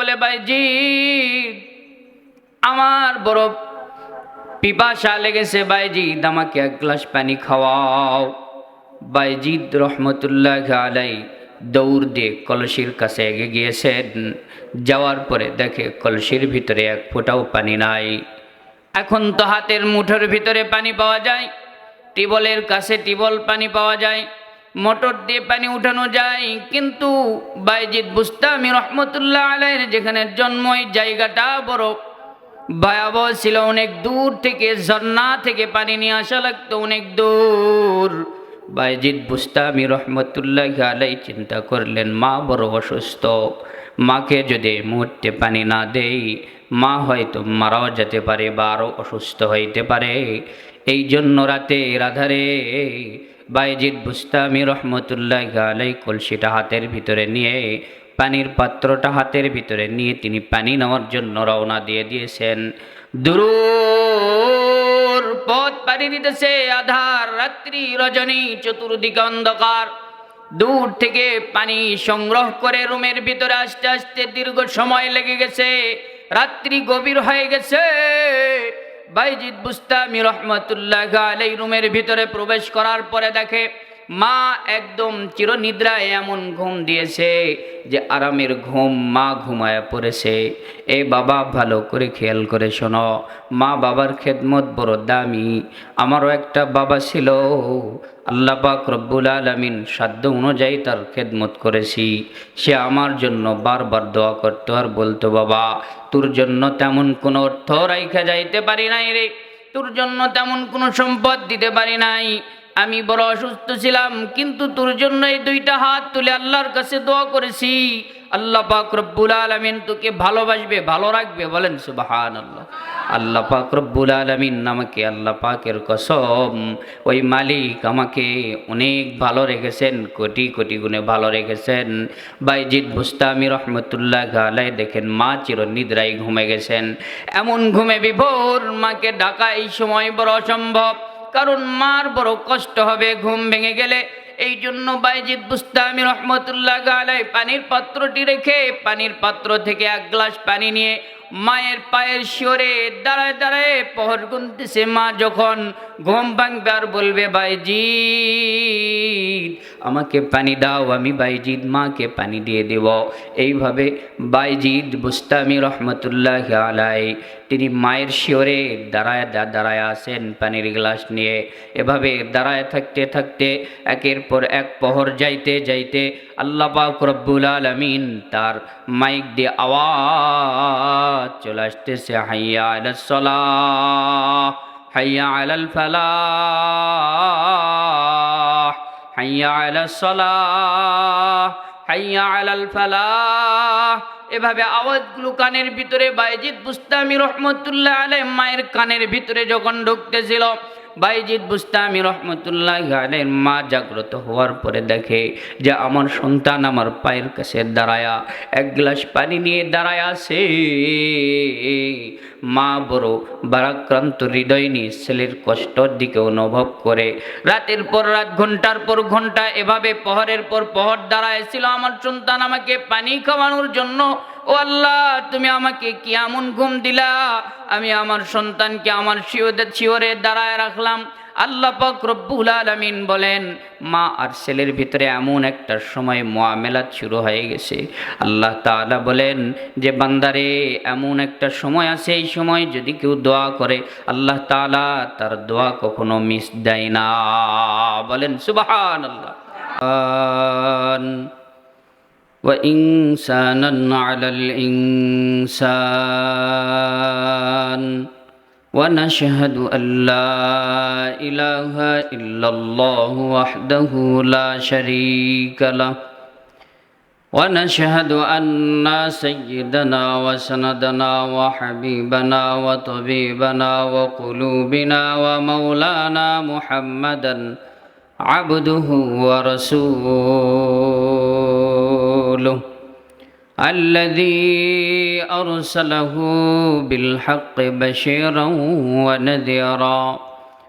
বলে ভাইজি আমার বড় পিপাসা লেগেছে বাইজিদ আমাকে এক গ্লাস পানি খাওয়াও। বাইজিদ রহমতুল্লাহ আলাই দৌড় দিয়ে কলসির কাছে এগে গিয়েছেন। যাওয়ার পরে দেখে কলসির ভিতরে এক ফোঁটাও পানি নাই। এখন তো হাতের মুঠোর ভিতরে পানি পাওয়া যায় টিবলের কাছে টিবল পানি পাওয়া যায়। মোটর দিয়ে পানি উঠানো যায়, কিন্তু বাইজিদ বুস্তামি রহমতুল্লাহ আলাইয়ের যেখানে জন্ম, এই জায়গাটা বড়। ভয়াবহ ছিল, অনেক দূর থেকে ঝর্ণা থেকে পানি নিয়ে আসা লাগতো, অনেক দূর। বাইজিদ বুস্তামি রহমতুল্লাহ আলাই চিন্তা করলেন, মা বড় অসুস্থ, মাকে যদি মুহূর্তে পানি না দেই, মা হয়তো মারাও যেতে পারে বা আরও অসুস্থ হইতে পারে। এই জন্য রাতে রাধারে বাইজিদ বুস্তামি রহমতুল্লাহ আলাই কলসিটা হাতের ভিতরে নিয়ে, পানির পাত্রটা হাতের ভিতরে নিয়ে তিনি পানি নেওয়ার জন্য রওনা দিয়ে দিয়েছেন। দূর পথ পাড়ি দিতেছে আধার রাত্রি রজনী চতুর্দিকে অন্ধকার। দূর থেকে পানি সংগ্রহ করে রুমের ভিতরে আস্তে আস্তে দীর্ঘ সময় লেগে গেছে। রাত্রি গভীর হয়ে গেছে। বাইজিদ বুস্তামি রহমতুল্লাহ আলাই রুমের ভিতরে প্রবেশ করার পরে দেখে মা একদম চিরনিদ্রায় এমন ঘুম দিয়েছে যে আরামের ঘুম মা ঘুমায় পড়েছে। এ বাবা, ভালো করে খেয়াল করে শোনো, মা বাবার খেদমত বড় দামি। আমারও একটা বাবা ছিল, আল্লাহ পাক রব্বুল আলমিন সাধ্য অনুযায়ী তার খেদমত করেছি। সে আমার জন্য বারবার দোয়া করতো আর বলতো, বাবা, তোর জন্য তেমন কোনো অর্থ রাইখা যাইতে পারি নাই রে। তোর জন্য তেমন কোনো সম্পদ দিতে পারি নাই। আমি বড় অসুস্থ ছিলাম, কিন্তু তোর জন্য এই দুইটা হাত তুলে আল্লাহর কাছে দোয়া করেছি। আল্লাহ পাক রব্বুল আলমিন তোকে ভালোবাসবে, ভালো রাখবে, বলেন সুবাহান আল্লাহ আল্লাহ পাক রব্বুল আলমিন আমাকে, আল্লাহ পাকের কসম, ওই মালিক আমাকে অনেক ভালো রেখেছেন, কোটি কোটি গুণে ভালো রেখেছেন। বাইজিদ বুস্তামি রহমতুল্লাহ গালাই দেখেন মা চির নিদ্রায় ঘুমে গেছেন। এমন ঘুমে বিভোর মাকে ডাকা এই সময় বড় অসম্ভব। কারণ মার বড় কষ্ট হবে, ঘুম ভেঙে গেলে। এই জন্য বাইজিদ বুস্তামি রহমতুল্লাহ গালাই পানির পাত্রটি রেখে, পানির পাত্র থেকে এক গ্লাস পানি নিয়ে মায়ের পায়ের শিওরে দাঁড়ায় দাঁড়ায় পহর গুনতেছে মা যখন ঘুম ভাঙবে আর বলবে, বাইজিদ, আমাকে পানি দাও, আমি বাইজিদ মাকে পানি দিয়ে দেব। এইভাবে বাইজিদ বুস্তামি রহমতুল্লাহ আলাই তিনি মায়ের শিওরে দাঁড়ায় দাঁড়ায় আসেন পানির গ্লাস নিয়ে। এভাবে দাঁড়ায় থাকতে থাকতে একের পর এক পহর যাইতে যাইতে আল্লাহ পাক রব্বুল আলমিন তার মাইক দিয়ে আওয়াজ চলে আসতেছে, হাইয়া আলাসলাহ হাইয়া আলাল ফালাহ, হাইয়া আলাসলাহ হাইয়া আলাল ফালাহ। এভাবে আওয়াজগুলো কানের ভিতরে বাইজিদ বুস্তামি রহমতুল্লাহ আলে মায়ের কানের ভিতরে যখন ঢুকতেছিল বাইজিদ বুস্তামি রহমতুল্লাহ আলের মা জাগ্রত হওয়ার পরে দেখে যে আমার সন্তান আমার পায়ের কাছে দাঁড়ায়া এক গ্লাস পানি নিয়ে দাঁড়ায় আছে। মা বড় বারাক্রান্ত হৃদয় ছেলের কষ্টর দিকে অনুভব করে। রাতের পর রাত, ঘণ্টার পর ঘণ্টা, এভাবে পহরের পর পহর দাঁড়ায়ছিল আমার সন্তান আমাকে পানি খাওয়ানোর জন্য। ও আল্লাহ, তুমি আমাকে কি এমন ঘুম দিলা? আমি আমার সন্তানকে আমার শিওরে শিওরে দাঁড়ায় রাখলাম। আল্লাহ পাক রব্বুল আলমিন বলেন মা আর ছেলের ভিতরে এমন একটা সময় মোয়ামেলাত শুরু হয়ে গেছে আল্লাহ তাআলা বলেন যে বান্দারে এমন একটা সময় আছে এই সময় যদি কেউ দোয়া করে আল্লাহ তাআলা তার দোয়া কখনো মিস দেয় না বলেন সুবাহান আল্লাহ وإنسانا على الإنسان ونشهد أن لا إله إلا الله وحده لا شريك له. ونشهد أن سيدنا وسندنا وحبيبنا وطبيبنا وقلوبنا ومولانا محمدا عبده ورسوله. الذي أرسله بالحق بشيرا ونذيرا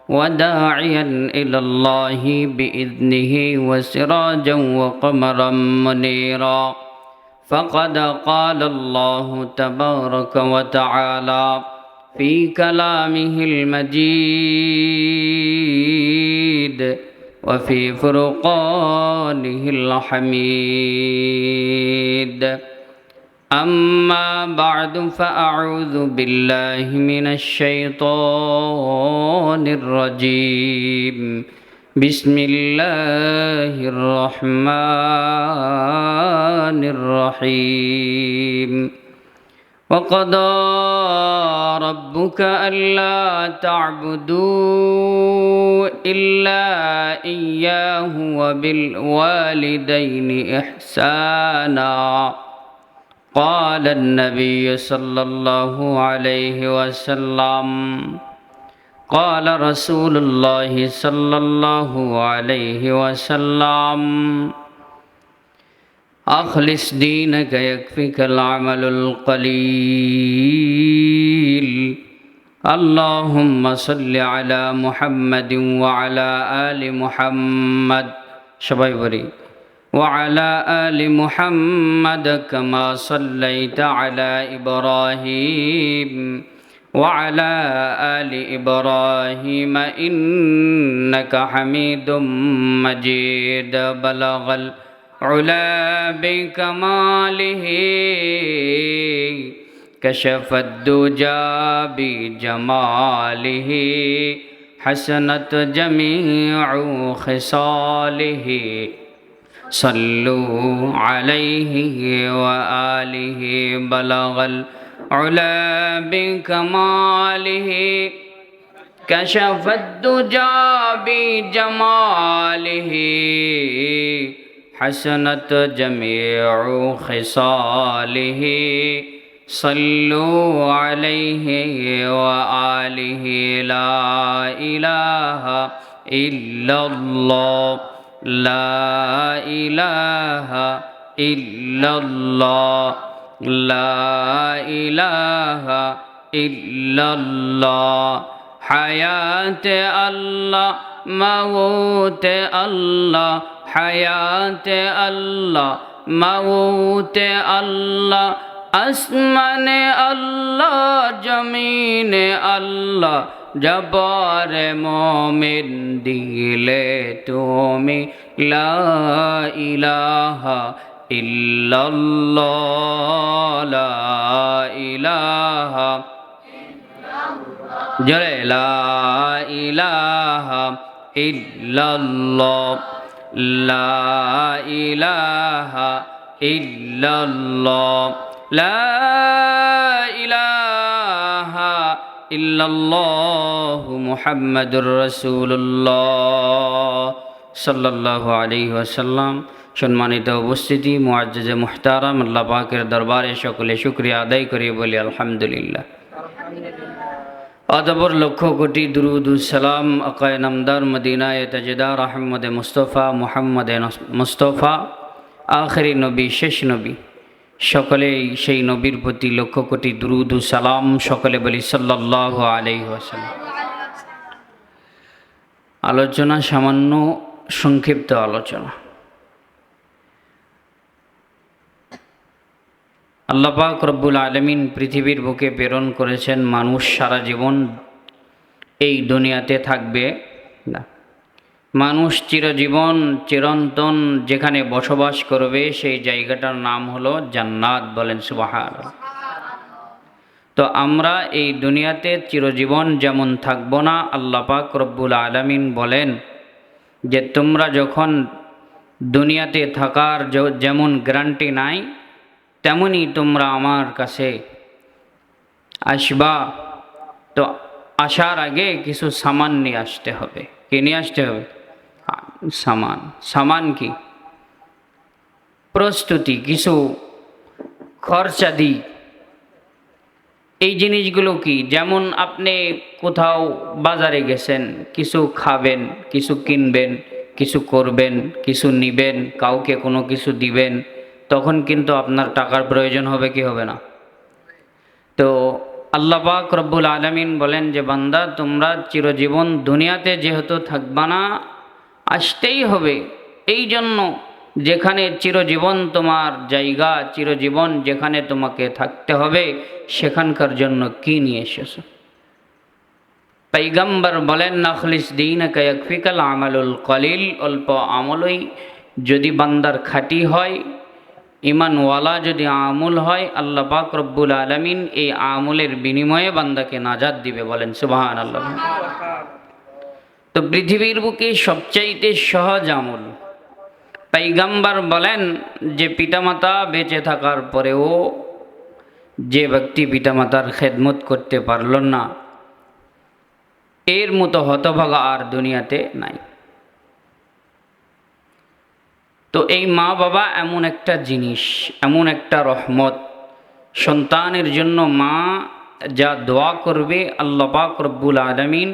وداعيا إلى الله بإذنه وسراجا وقمرا منيرا. فقد قال الله تبارك وتعالى في كلامه المجيد وفي فرقانه الحميد. أما بعد فأعوذ بالله من الشيطان الرجيم. بسم الله الرحمن الرحيم. وقضى ربك ألا تعبدوا إلا إياه وبالوالدين إحسانا. قال النبي صلى الله عليه وسلم قال رسول الله صلى الله عليه وسلم أخلص دينك يكفيك العمل القليل. اللهم صل على محمد وعلى آل محمد. شباب وعلى آل محمد كما صليت على إبراهيم وعلى آل إبراهيم إنك حميد مجيد. بلغ العلا بكماله كشف الدجى بجماله حسنت جميع خصاله. صلوا عليه وآله بلغ العلا بكماله. كشف الدجى بجماله. حسنت جميع خصاله. صلوا عليه وآله. لا إله إلا الله. لا إله إلا الله لا إله إلا الله حياة الله موت الله حياة الله موت الله أسمان الله جمين الله জবর মমিন দিলে তুমি লা ইলাহা ইল্লাল্লাহ, লা ইলাহা জরে, লা ইলাহা ইল্লাল্লাহ, লা ইলাহা লা ইল্লাল্লাহু মুহাম্মাদুর রাসূলুল্লাহ সাল্লাল্লাহু আলাইহি ওয়াসাল্লাম। সম্মানিত উপস্থিতি, মুআজ্জাজে মুহতারাম, আল্লাহ পাকের দরবারে সকলে শুকরিয়া আদায় করি বলি আলহামদুলিল্লাহ। অতপর লক্ষ কোটি দুরুদ সালাম আকায় নামদার মদিনায় তাজেদার আহমদে মুস্তফা, মুহাম্মদে মুস্তফা, আখরি নবী, শেষ নবী। সকলেই সেই নবীর প্রতি লক্ষ কোটি দুরুদ সালাম সকলে বলি সাল্লাহ ওয়াসাল্লাম। আলোচনা সামান্য সংক্ষিপ্ত আলোচনা। আল্লাপাক রব্বুল আলমিন পৃথিবীর বুকে প্রেরণ করেছেন মানুষ সারা জীবন এই দুনিয়াতে থাকবে না। মানুষ চিরজীবন চিরন্তন যেখানে বসবাস করবে, সেই জায়গাটার নাম হলো জান্নাত বলেন সুবাহার তো আমরা এই দুনিয়াতে চিরজীবন যেমন থাকব না আল্লাপাক রব্বুল আলমিন বলেন যে তোমরা যখন দুনিয়াতে থাকার যেমন গ্যারান্টি নাই তেমনই তোমরা আমার কাছে আসবা। তো আসার আগে কিছু সামান নিয়ে আসতে হবে। কি নিয়ে আসতে হবে? সামান। সামান কি? প্রস্তুতি, কিছু খরচাদি এই জিনিসগুলো কি? যেমন আপনি কোথাও বাজারে গেছেন, কিছু খাবেন, কিছু কিনবেন, কিছু করবেন, কিছু নিবেন, কাউকে কোনো কিছু দিবেন, তখন কিন্তু আপনার টাকার প্রয়োজন হবে কি হবে না? তো আল্লাহ পাক রব্বুল আলমিন বলেন যে, বান্দা, তোমরা চিরজীবন দুনিয়াতে যেহেতু থাকবা না আসতেই হবে। এই জন্য যেখানে চিরজীবন তোমার জায়গা, চিরজীবন যেখানে তোমাকে থাকতে হবে, সেখানকার জন্য কি নিয়ে এসেছ? পৈগম্বর বলেন, নখলিস দিন কয়কফিকাল আমলুল কলিল। অল্প আমলই যদি বান্দার খাঁটি হয় ইমানওয়ালা যদি আমুল হয়, আল্লাহ পাক রব্বুল আলমিন এই আমলের বিনিময়ে বান্দাকে নাজাদ দিবে বলেন সুবাহান আল্লাহ তো পৃথিবীর বুকে সবচাইতে সহজ আমল। পৈগম্বর বলেন যে পিতামাতা বেঁচে থাকার পরেও যে ব্যক্তি পিতামাতার খেদমত করতে পারল না, এর মতো হতভাগা আর দুনিয়াতে নাই। তো এই মা বাবা এমন একটা জিনিস, এমন একটা রহমত সন্তানের জন্য মা যা দোয়া করবে আল্লাহ পাক রব্বুল আলমিন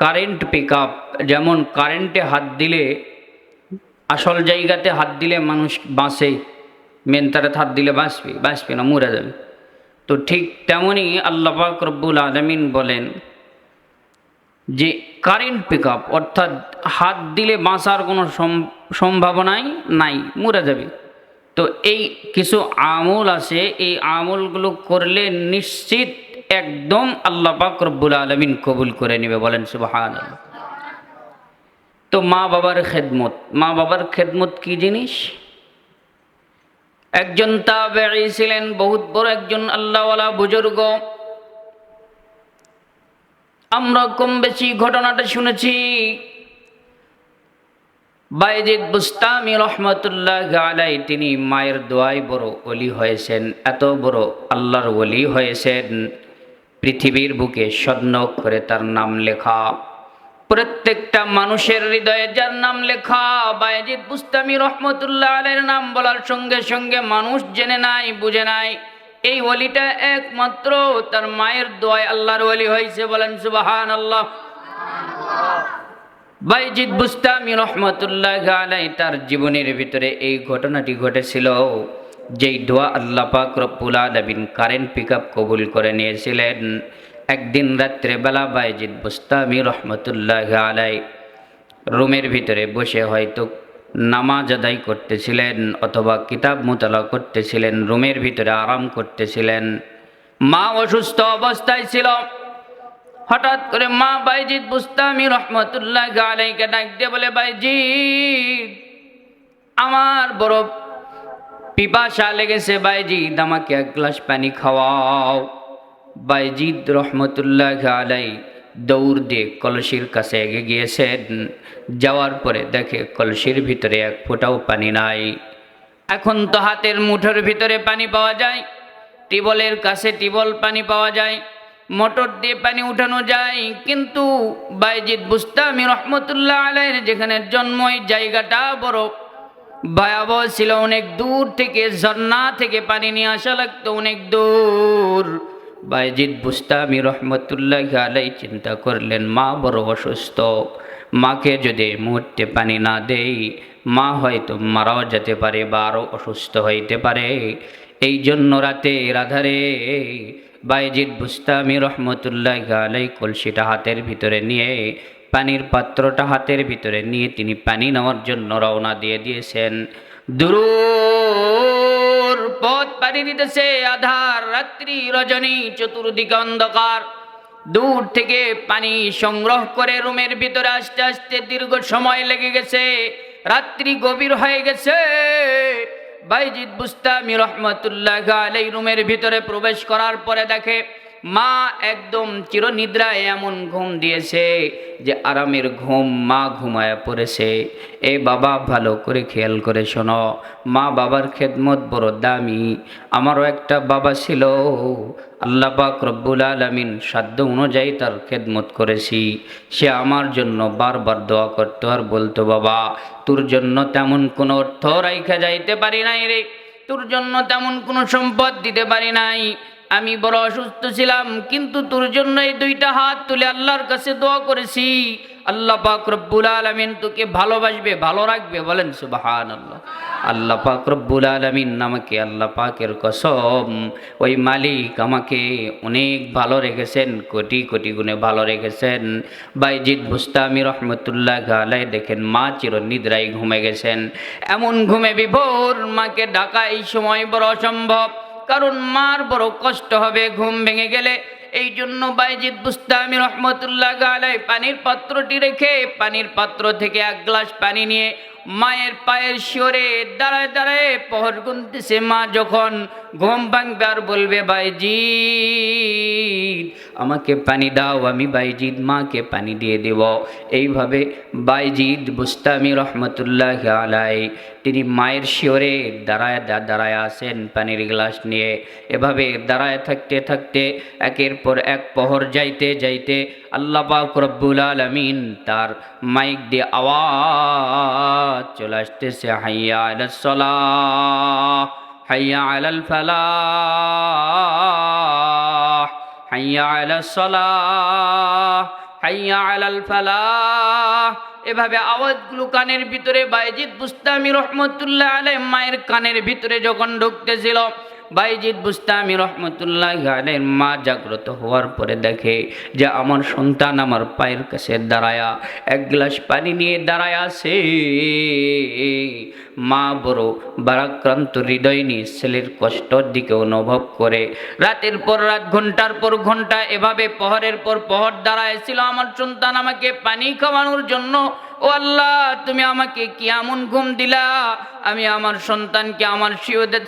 কারেন্ট পিক আপ যেমন কারেন্টে হাত দিলে, আসল জায়গাতে হাত দিলে মানুষ বাঁচে মেন তারাতে হাত দিলে বাঁচবে বাঁচবে না, মরে যাবে। তো ঠিক তেমনই আল্লাহ পাক রব্বুল আলমিন বলেন যে কারেন্ট পিক অর্থাৎ হাত দিলে বাঁচার কোনো সম্ভাবনাই নাই, মরে যাবে। তো এই কিছু আমল আছে, এই আমলগুলো করলে নিশ্চিত একদম আল্লাহ পাক আলমিন কবুল করে নেবে, বলেন সুবাহান তো মা বাবার খেদমত, মা বাবার খেদমত কি জিনিস? একজন তাবেঈ ছিলেন, বহুত বড় একজন আল্লাহওয়ালা বুজুর্গ। আমরা কম বেশি ঘটনাটা শুনেছি। বাইজিদ বুস্তামি রহমতুল্লাহ আলাই, তিনি মায়ের দোয়াই বড় অলি হয়েছেন, এত বড় আল্লাহর অলি হয়েছেন। পৃথিবীর বুকে স্বর্ণ করে তার নাম লেখা। প্রত্যেকটা মানুষের হৃদয়ে যার নাম লেখা বাইজিদ বুস্তামি রহমতুল্লাহ আলের নাম বলার সঙ্গে সঙ্গে মানুষ জেনে নাই, বুঝে নাই। এই ওলিটা একমাত্র তার মায়ের দোয়ায় আল্লাহর ওলি হয়েছে বলেন সুবাহান আল্লাহ বাইজিদ বুস্তামি রহমতুল্লাহ আলাই তার জীবনের ভিতরে এই ঘটনাটি ঘটেছিল। যেই দোয়া আল্লাহ পাক রব্বুল আলমিন কারেন্ট পিক আপ কবুল করে নিয়েছিলেন, একদিন রাত্রে বেলা বাইজিদ বুস্তামি রহমতুল্লাহ আলাই রুমের ভিতরে বসে হয়তো নামাজ আদায় করতেছিলেন অথবা কিতাব মোতালা করতেছিলেন, রুমের ভিতরে আরাম করতেছিলেন। মা অসুস্থ অবস্থায় ছিল। হঠাৎ করে মা বাইজিৎ বুস্তামি রহমতুল্লাহ আলাইকে ডাক দিয়ে বলে বাইজিৎ আমার বড় পিপাসা লেগেছে বাইজিৎ আমাকে এক গ্লাস পানি খাওয়াও। বাইজিৎ রহমতুল্লাহ আলাই দৌড় দিয়ে কলসির কাছে এগে গিয়েছেন। যাওয়ার পরে দেখে কলসির ভিতরে এক ফোঁটাও পানি নাই। এখন তো হাতের মুঠোর ভিতরে পানি পাওয়া যায়, টিবলের কাছে টিবল পানি পাওয়া যায়, মোটর দিয়ে পানি উঠানো যায়। কিন্তু বাইজিৎ বুস্তামি রহমতুল্লাহ আলাইয়ের যেখানে জন্ম জায়গাটা বড় ভয়াবহ ছিল অনেক দূর থেকে, ঝর্ণা থেকে পানি নিয়ে আসা লাগতো অনেক দূর। বাইজিদ বুস্তামি রহমতুল্লাহ আলাই চিন্তা করলেন, মা বড় অসুস্থ, মাকে যদি মুহূর্তে পানি না দেই, মা হয়তো মারাও যেতে পারে বা আরও অসুস্থ হইতে পারে। এই জন্য রাতে রাধারে বাইজিদ বুস্তামি রহমতুল্লাহ আলাই কলসিটা হাতের ভিতরে নিয়ে পানির পাত্রটা হাতের ভিতরে নিয়ে তিনি পানি নেওয়ার জন্য রওনা দিয়ে দিয়েছেন। দূর পথ পানি দিতেছে আধার রাত্রি রজনী চতুর্দিকে অন্ধকার। দূর থেকে পানি সংগ্রহ করে রুমের ভিতরে আসতে আসতে দীর্ঘ সময় লেগে গেছে। রাত্রি গভীর হয়ে গেছে। বাইজিদ বুস্তামি রহমতুল্লাহ আলাই রুমের ভিতরে প্রবেশ করার পরে দেখে মা একদম চিরনিদ্রায় এমন ঘুম দিয়েছে যে আরামের ঘুম মা ঘুমায় পড়েছে। এ বাবা, ভালো করে খেয়াল করে শোনো। মা বাবার খেদমত বড় দামি। আমারও একটা বাবা ছিল। আল্লাহ পাক রব্বুল আলমিন সাধ্য অনুযায়ী তার খেদমত করেছি। সে আমার জন্য বারবার দোয়া করতো আর বলতো, বাবা, তোর জন্য তেমন কোনো অর্থ রাইখা যাইতে পারি নাই রে। তোর জন্য তেমন কোনো সম্পদ দিতে পারি নাই। আমি বড় অসুস্থ ছিলাম, কিন্তু তোর জন্য এই দুইটা হাত তুলে আল্লাহর কাছে দোয়া করেছি। আল্লাহ পাক রব্বুল আলমিন তোকে ভালোবাসবে, ভালো রাখবে, বলেন সুবাহান আল্লাহ আল্লাহ পাক রব্বুল আলমিন আমাকে, আল্লাহ পাকের কসম, ওই মালিক আমাকে অনেক ভালো রেখেছেন, কোটি কোটি গুণে ভালো রেখেছেন। বাইজিৎ বুস্তামি রহমতুল্লাহ গালাই দেখেন মা চির নিদ্রায় ঘুমে গেছেন। এমন ঘুমে বিভোর মাকে ডাকা এই সময় বড় অসম্ভব। কারণ মার বড় কষ্ট হবে, ঘুম ভেঙে গেলে। এই জন্য বাইজিদ বুস্তামি রহমতুল্লাহ গালাই পানির পাত্রটি রেখে, পানির পাত্র থেকে এক গ্লাস পানি নিয়ে মায়ের পায়ের শিওরে দাঁড়ায় দাঁড়ায় পহর গুনতেছে মা যখন ঘুম ভাঙবে আর বলবে বাইজিৎ আমাকে পানি দাও, আমি বাইজিৎ মাকে পানি দিয়ে দেব। এইভাবে বাইজিৎ বুস্তামি রহমতুল্লাহ আলাই তিনি মায়ের শিওরে দাঁড়ায় দাঁড়ায় আসেন পানির গ্লাস নিয়ে। এভাবে দাঁড়ায় থাকতে থাকতে একের পর এক পহর যাইতে যাইতে আল্লাহ রব্বুল আলমিন তার মাইক দিয়ে আওয়াজ চলে আসতেছে, হাইয়া আলাস সালাহ, হাইয়া আলাল ফালাহ, হাইয়া আলাস সালাহ হাইয়া আলাল ফালাহ। এভাবে আওয়াজগুলো কানের ভিতরে বাইজিৎ বুস্তামি রহমতুল্লাহ আলাই মায়ের কানের ভিতরে যখন ঢুকতেছিল বাইজিৎ বুস্তামি রহমতুল্লাহ আলের মা জাগ্রত হওয়ার পরে দেখে যে আমার সন্তান আমার পায়ের কাছে দাঁড়ায়া, এক গ্লাস পানি নিয়ে দাঁড়ায় আছে। মা বড় বারাক্রান্ত হৃদয় নিয়ে ছেলের কষ্টর দিকে অনুভব করে। রাতের পর রাত, ঘণ্টার পর ঘণ্টা, এভাবে পহরের পর পহর দাঁড়ায়ছিল আমার সন্তান আমাকে পানি খাওয়ানোর জন্য। ও আল্লাহ, তুমি আমাকে কি এমন ঘুম দিলা? আমি আমার সন্তানকে আমার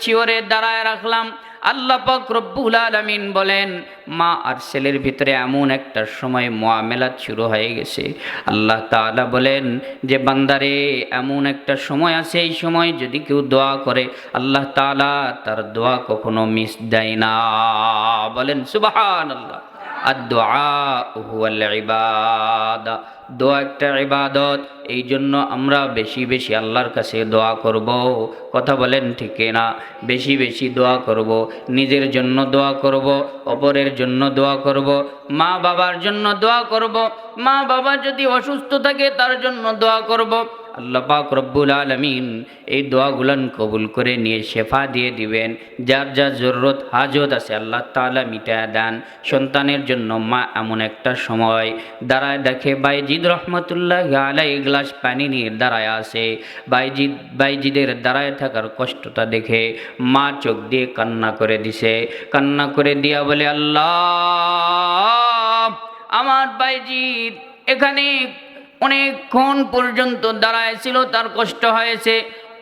শিওরে দাঁড়ায় রাখলাম। আল্লাহ রব্বুল আলমিন বলেন, মা আর ছেলের ভিতরে এমন একটা সময় মোয়ামেলাত শুরু হয়ে গেছে। আল্লাহ তালা বলেন, যে বান্দারে, এমন একটা সময় আছে এই সময় যদি কেউ দোয়া করে, আল্লাহ তালা তার দোয়া কখনো মিস দেয় না। বলেন সুবহানাল্লাহ আদ-দুআ হুয়াল ইবাদা। দোয়া একটা ইবাদত, এই জন্য আমরা বেশি বেশি আল্লাহর কাছে দোয়া করব। কথা বলেন ঠিক না বেশি বেশি দোয়া করব। নিজের জন্য দোয়া করব, অপরের জন্য দোয়া করব মা বাবার জন্য দোয়া করব মা বাবা যদি অসুস্থ থাকে তার জন্য দোয়া করব। আল্লাহ পাক রব্বুল আলমিন এই দোয়াগুলান কবুল করে নিয়ে শেফা দিয়ে দিবেন। যার যা জরুরত, হাজত আছে, আল্লাহ তাআলা মিটায় দেন। সন্তানের জন্য মা এমন একটা সময়। দাঁড়ায় দেখে বাইজিদ রহমতুল্লাহ আলাই গ্লাস পানি নিয়ে দাঁড়ায় আসে বাইজিদ, বাইজিদের দাঁড়ায় থাকার কষ্টটা দেখে মা চোখ দিয়ে কান্না করে দিছে। কান্না করে দিয়া বলে, আল্লাহ, আমার বাইজিদ এখানে অনেকক্ষণ পর্যন্ত দাঁড়ায় ছিল তার কষ্ট হয়েছে।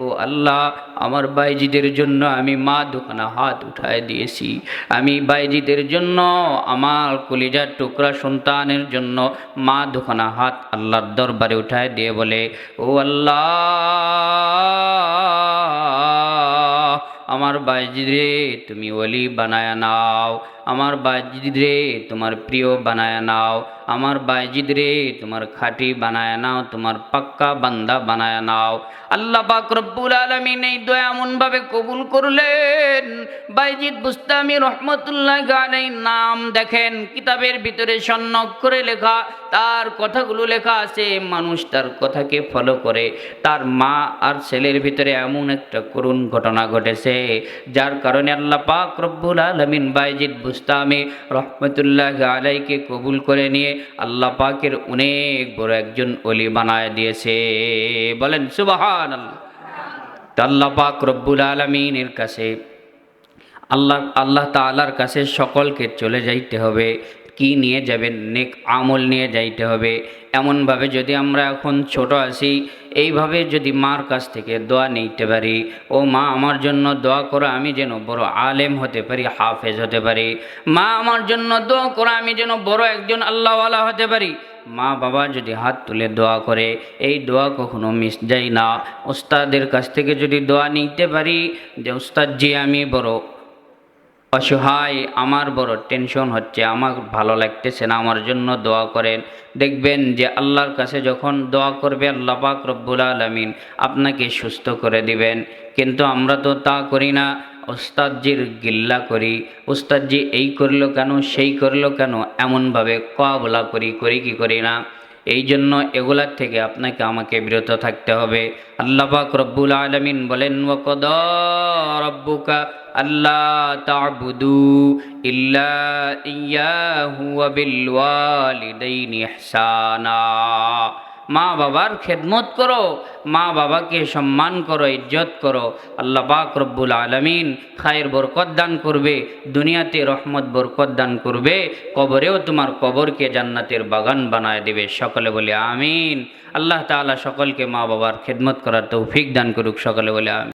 ও আল্লাহ, আমার বাইজিদের জন্য আমি মা দোকানে হাত উঠায় দিয়েছি। আমি বাইজিদের জন্য, আমার কলিজার টুকরা সন্তানের জন্য মা দোকানে হাত আল্লাহর দরবারে উঠায় দিয়ে বলে, ও আল্লাহ, আমার বাইজিদরে তুমি ওলি বানায় নাও। আমার বাইজিদ রে, তোমার প্রিয় বানায় নাও। আমার বাইজিদ রে, তোমার খাঁটি বানায় নাও, তোমার পাক্কা বান্দা বানায় নাও। আল্লাহ পাক রব্বুল আলামিন এই দোয়া এমন ভাবে কবুল করলেন বাইজিদ বুস্তামি রহমতুল্লাহ গালাই নাম দেখেন, কিতাবের ভিতরে সন্ন্যক করে লেখা, তার কথাগুলো লেখা আছে, মানুষ তার কথাকে ফলো করে। তার মা আর ছেলের ভিতরে এমন একটা করুণ ঘটনা ঘটেছে, যার কারণে আল্লাহ পাক রব্বুল আলমিন বাইজিদ বুস্তামি রহমতুল্লাহ আলাইকে কবুল করে নিয়ে আল্লাহ পাকের অনেক বড় একজন অলি বানায় দিয়েছে। বলেন সুবাহান আল্লাহ পাক রব্বুল আলমিনের কাছে, আল্লাহ আল্লাহ তালার কাছে সকলকে চলে যাইতে হবে। কি নিয়ে যাবেন? নেক আমল নিয়ে যাইতে হবে। এমনভাবে যদি আমরা এখন ছোট আছি, এইভাবে যদি মার কাছ থেকে দোয়া নিতে পারি, ও মা, আমার জন্য দোয়া করো, আমি যেন বড় আলেম হতে পারি, হাফেজ হতে পারি। মা, আমার জন্য দোয়া করো, আমি যেন বড় একজন আল্লাহওয়ালা হতে পারি। মা, বাবা যদি হাত তুলে দোয়া করে, এই দোয়া কখনো মিস যায় না। ওস্তাদের কাছ থেকে যদি দোয়া নিতে পারি, যে ওস্তাদ জি, আমি বড় অসহায়, আমার বড় টেনশন হচ্ছে, আমার ভালো লাগতেছে না, আমার জন্য দোয়া করেন। দেখবেন যে আল্লাহর কাছে যখন দোয়া করবে আল্লাহ পাক রব্বুল আলমিন আপনাকে সুস্থ করে দিবেন। কিন্তু আমরা তো তা করি না, ওস্তাদজির গিল্লা করি, ওস্তাদজি এই করল কেন, সেই করল কেন, এমনভাবে কবলা করি করি কি করি না? এই জন্য এগুলার থেকে আপনাকে আমাকে বিরত থাকতে হবে। আল্লাহ পাক রব্বুল আলমিন বলেন ওকদ রব্বুকা আল্লাহ ইল্লা মা বাবার খেদমত করো, মা বাবাকে সম্মান করো, ইজ্জত করো। আল্লাহ পাক রব্বুল আলমিন খায়ের বরকত দান করবে, দুনিয়াতে রহমত বরকত দান করবে, কবরেও তোমার কবরকে জান্নাতের বাগান বানায় দেবে। সকলে বলে আমিন। আল্লাহ তালা সকলকে মা বাবার খেদমত করার তৌফিক দান করুক, সকলে বলে আমিন।